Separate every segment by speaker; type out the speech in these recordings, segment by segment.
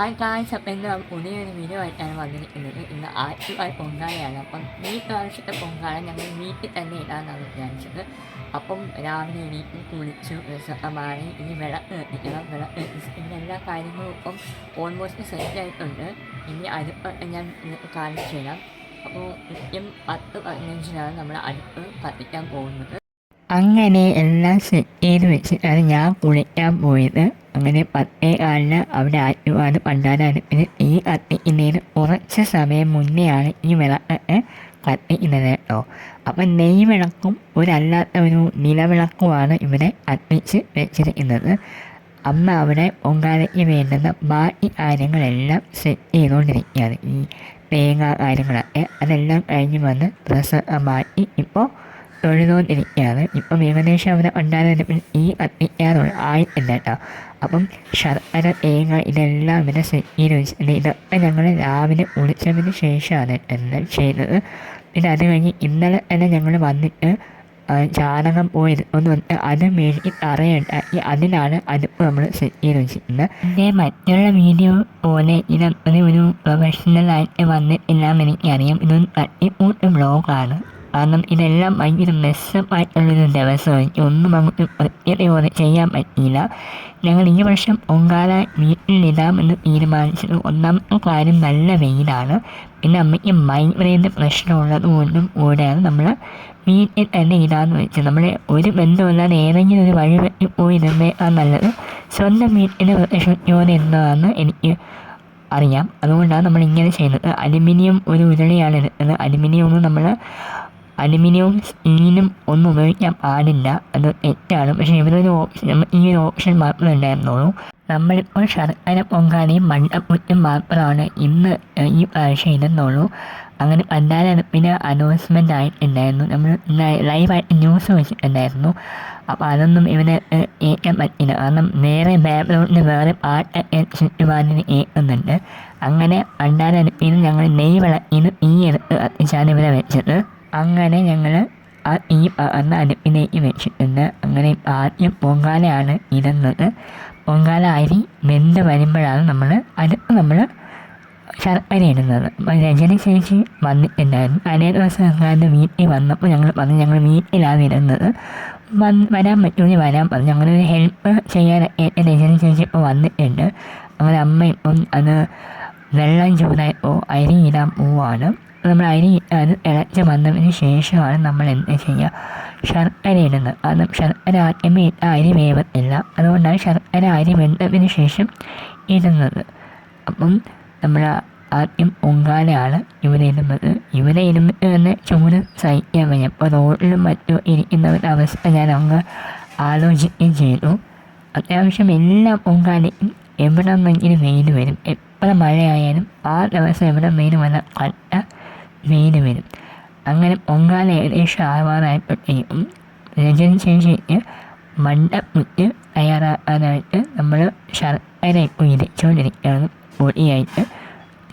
Speaker 1: Hi guys അപ്പം ഇന്ന് പുതിയൊരു വീഡിയോ ആയിട്ടാണ് വന്നിരിക്കുന്നത് ഇന്ന് ആറ്റുകാൽ പൊങ്കാലയാണ് അപ്പം ഈ പ്രാവശ്യത്തെ പൊങ്കാല ഞങ്ങൾ വീട്ടിൽ തന്നെ ഇടാനാണ് വിചാരിച്ചത്. അപ്പം രാവിലെ എണീറ്റ് കുളിച്ചു മാറി ഇനി വിളക്ക് എത്തിക്കണം വിളക്ക് ഇങ്ങനെ എല്ലാ കാര്യങ്ങളും ഇപ്പം ഓൾമോസ്റ്റ് സെറ്റ് ആയിട്ടുണ്ട്. ഇനി അടുപ്പ് ഞാൻ കാണിച്ചു തരാം. അപ്പോൾ കൃത്യം പത്ത് പതിനഞ്ചിനാണ് നമ്മൾ അടുപ്പ് കത്തിക്കാൻ പോകുന്നത്. അങ്ങനെ എല്ലാം സെറ്റ് ചെയ്ത് വെച്ചിട്ടാണ് ഞാൻ കുളിക്കാൻ പോയത്. അങ്ങനെ പത്തേ കാലിന് അവിടെ ആറ്റുപാട് പണ്ടാരടുപ്പിന് ഈ കത്തിക്കുന്നതിന് കുറച്ച് സമയം മുന്നെയാണ് ഈ വിളക്കൊക്കെ കത്തിക്കുന്നത് കേട്ടോ. അപ്പം നെയ് വിളക്കും ഒരല്ലാത്ത ഒരു നിലവിളക്കുമാണ് ഇവിടെ കത്തിച്ച് വെച്ചിരിക്കുന്നത്. അമ്മ അവിടെ പൊങ്കാലയ്ക്ക് വേണ്ടുന്ന ബാക്കി കാര്യങ്ങളെല്ലാം സെറ്റ് ചെയ്തുകൊണ്ടിരിക്കുകയാണ്. ഈ തേങ്ങ കാര്യങ്ങളൊക്കെ അതെല്ലാം കഴിഞ്ഞ് വന്ന് ഡ്രസ്സ് മാറ്റി ഇപ്പോൾ തൊഴുതുകൊണ്ടിരിക്കുകയാണ്. ഇപ്പം ഏകദേശം അവിടെ ഉണ്ടായിരുന്ന ഈ കത്തിക്കാറുള്ള ആയി കേട്ടോ അപ്പം ശർക്കര തേങ്ങ ഇതെല്ലാം ഇവിടെ സെറ്റ് ചെയ്ത് വെച്ചിട്ടുണ്ട് ഇതൊക്കെ ഞങ്ങൾ രാവിലെ കുളിച്ചതിന് ശേഷമാണ് എല്ലാം ചെയ്തത്. പിന്നെ അത് കഴിഞ്ഞ് ഇന്നലെ തന്നെ ഞങ്ങൾ വന്നിട്ട് ചാണകം പോയത് ഒന്ന് വന്നിട്ട് അത് മേടിച്ച് തറയുണ്ടാക്കി അതിലാണ് അടുപ്പ് നമ്മൾ സെറ്റ് ചെയ്ത് വെച്ചിട്ടുണ്ട് പിന്നെ മറ്റുള്ള വീഡിയോ പോലെ ഇതൊരു ഒരു പ്രൊഫഷണലായിട്ട് വന്നിട്ടില്ലാന്ന് എനിക്കറിയാം. ഇതൊരു തട്ടിപ്പൂട്ട് ബ്ലോഗാണ് കാരണം ഇതെല്ലാം ഭയങ്കര മെസ്സപ്പായിട്ടുള്ളൊരു ദിവസമായിരിക്കും ഒന്നും നമുക്ക് കൃത്യതയോടെ ചെയ്യാൻ പറ്റിയില്ല. ഞങ്ങൾ ഈ വർഷം പൊങ്കാല വീട്ടിലിടാമെന്ന് തീരുമാനിച്ചത്. ഒന്നാമത്തെ കാര്യം നല്ല വെയിലാണ്. പിന്നെ അമ്മയ്ക്ക് മൈഗ്രൈന്റെ പ്രശ്നമുള്ളത് കൊണ്ടും കൂടെയാണ് നമ്മൾ വീട്ടിൽ തന്നെ ഇടാന്ന് വെച്ചത്. നമ്മൾ ഒരു ബന്ധമില്ലാതെ ഏതെങ്കിലും ഒരു വഴി പറ്റി പോയി ഇടുന്നേക്കാൾ നല്ലത് സ്വന്തം വീട്ടിന്റെ പ്രശ്നത്തോടെ എന്നതാണ് എനിക്ക് അറിയാം. അതുകൊണ്ടാണ് നമ്മൾ ഇങ്ങനെ ചെയ്യുന്നത്. അലുമിനിയം ഒരു ഉരുളിയാണ് എടുത്തത് അലുമിനിയം നമ്മൾ അലുമിനിയവും സ്റ്റീലും ഒന്നും ഉപയോഗിക്കാൻ പാടില്ല. അത് തെറ്റാണ്. പക്ഷേ ഇവരൊരു ഓപ്ഷൻ ഈ ഒരു ഓപ്ഷൻ മാത്രമേ ഉണ്ടായിരുന്നുള്ളൂ. നമ്മളിപ്പോൾ ശർക്കര പൊങ്കാലയും മണ്ടപ്പുറ്റും മാത്രമാണ് ഇന്ന് ഈ പ്രാവശ്യം ഇടുന്നുള്ളൂ. അങ്ങനെ പണ്ടാരടുപ്പിന് അനൗൺസ്മെന്റ് ആയിട്ടുണ്ടായിരുന്നു. നമ്മൾ ലൈവായിട്ട് ന്യൂസ് വെച്ചിട്ടുണ്ടായിരുന്നു. അപ്പോൾ അതൊന്നും ഇവന് കേൾക്കാൻ പറ്റില്ല. കാരണം നേരെ ബാക്ക്ഗ്രൗണ്ടിൽ വേറെ പാട്ട് ചുറ്റുപാടിന് കേൾക്കുന്നുണ്ട് അങ്ങനെ പണ്ടാരടുപ്പിന് ഞങ്ങൾ നെയ് വിളക്കിന് ഈ എടുത്ത് കത്തിച്ചാണ് ഇവരെ വെച്ചത്. അങ്ങനെ ഞങ്ങൾ ആ അന്ന് അടുപ്പിലേക്ക് വെച്ചിട്ടുണ്ട്. അങ്ങനെ ആദ്യം പൊങ്കാലയാണ് ഇടുന്നത്. പൊങ്കാല അരി വെന്ത് വരുമ്പോഴാണ് നമ്മൾ അടുപ്പ് നമ്മൾ ശർക്കര ഇടുന്നത്. അപ്പം രജനി ചേച്ചി വന്നിട്ടുണ്ടായിരുന്നു. അതേ ദിവസം ഞങ്ങളുടെ വീട്ടിൽ വന്നപ്പോൾ ഞങ്ങൾ പറഞ്ഞു ഞങ്ങൾ വീട്ടിലാണ് ഇരുന്നത് വന്ന് വരാൻ പറ്റുമെങ്കിൽ വരാൻ പറഞ്ഞു. ഞങ്ങളൊരു ഹെൽപ്പ് ചെയ്യാൻ രജനി ചേച്ചി ഇപ്പോൾ വന്നിട്ടുണ്ട്. അങ്ങനെ അമ്മ ഇപ്പം അത് വെള്ളം ചൂടായി അരി ഇടാൻ പോവാണ്. നമ്മൾ അരി അത് ഇളച്ച് വന്നതിന് ശേഷമാണ് നമ്മൾ എന്ത് ചെയ്യുക? ശർക്കര ഇടുന്നത്. കാരണം ശർക്കര ആദ്യമേ അരി വേവത്തില്ല. അതുകൊണ്ടാണ് ശർക്കര അരി വെന്തതിന് ശേഷം ഇടുന്നത്. അപ്പം നമ്മൾ ആദ്യം പൊങ്കാലയാണ് ഇവിടെ ഇടുന്നത്. ഇവിടെ ഇരുന്നിട്ട് തന്നെ ചൂട് സഹിക്കാൻ വയ്യ. അപ്പോൾ റോഡിലും മറ്റും ഇരിക്കുന്നവരുടെ അവസ്ഥ ഞാൻ അങ്ങ് ആലോചിക്കുകയും ചെയ്തു. അത്യാവശ്യം എല്ലാ പൊങ്കാലയും എവിടെ നിന്നെങ്കിലും വെയിൽ വരും. എത്ര മഴയായാലും ആ ദിവസം ഇവിടെ മെയിൻ വന്ന കട്ട മെയിൻ വരും. അങ്ങനെ പൊങ്കാല ഏകദേശം ആവാറായപ്പോഴത്തേക്കും രജനി ചേച്ചിക്ക് മണ്ടപ്പുറ്റ് തയ്യാറാക്കാനായിട്ട് നമ്മൾ ശർക്കര ഇപ്പോൾ ഇരിച്ചുകൊണ്ടിരിക്കുകയാണ് പൊടിയായിട്ട്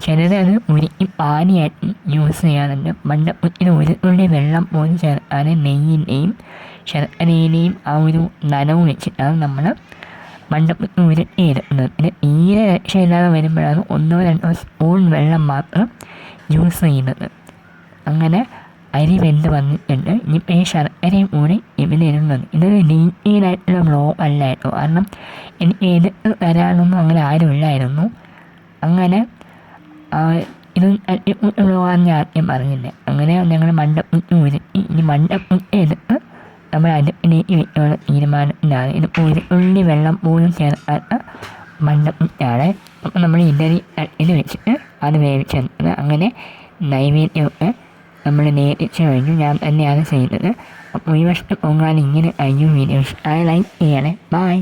Speaker 1: ചിലത് അത് ഉരുക്കി പാനിയായിട്ട് യൂസ് ചെയ്യാറുണ്ട്. മണ്ടപ്പുറ്റിന് ഒരു തുള്ളി വെള്ളം പോലും ചേർക്കാതെ നെയ്യിന്റെയും ശർക്കരയുടെയും ആ ഒരു നനവ് വെച്ചിട്ടാണ് നമ്മൾ മണ്ടപ്പുറ്റ് ഉരുട്ടിയെടുക്കുന്നത് പിന്നെ തീരെ രക്ഷയില്ലാതെ വരുമ്പോഴാണ് ഒന്നോ രണ്ടോ സ്പൂൺ വെള്ളം മാത്രം യൂസ് ചെയ്യുന്നത്. അങ്ങനെ അരി വെന്ത് വന്നിട്ടുണ്ട്. ഇനിയിപ്പോൾ ഈ ശർക്കരയും കൂടി ഇതിലിരുന്നത് ഇതൊരു ഡീറ്റെയിൽ ബ്ലോ ബ്ലോഗ് അല്ല കേട്ടോ കാരണം എനിക്ക് എടുത്ത് തരാനൊന്നും അങ്ങനെ ആരുമില്ലായിരുന്നു അങ്ങനെ ഇത് ഇത് ബ്ലോ ബ്ലോഗാണെന്ന് ഞാൻ ആദ്യം പറഞ്ഞില്ലേ? അങ്ങനെ ഞങ്ങൾ മണ്ടപ്പുറ്റ് ഉരുട്ടി ഇനി മണ്ടപ്പുറ്റ് എടുത്ത് നമ്മൾ അത് തീരുമാനം ഇത് ഒരു തുള്ളി വെള്ളം പോലും ചേർക്കാത്ത മണ്ടപ്പുറ്റാണ് അപ്പോൾ നമ്മൾ ഇഡലി തട്ടിൽ വെച്ചിട്ട് അത് വേവിച്ചെടുത്തത് അങ്ങനെ നൈവേദ്യമൊക്കെ നമ്മൾ നേരിച്ച് കഴിഞ്ഞു. ഞാൻ തന്നെയാണ് ചെയ്തത്. അപ്പോൾ ഈ വർഷം പൊങ്കാല ഇങ്ങനെ കഴിഞ്ഞു. വീഡിയോ ഇഷ്ടമായി ലൈക്ക് ചെയ്യണേ. ബൈ.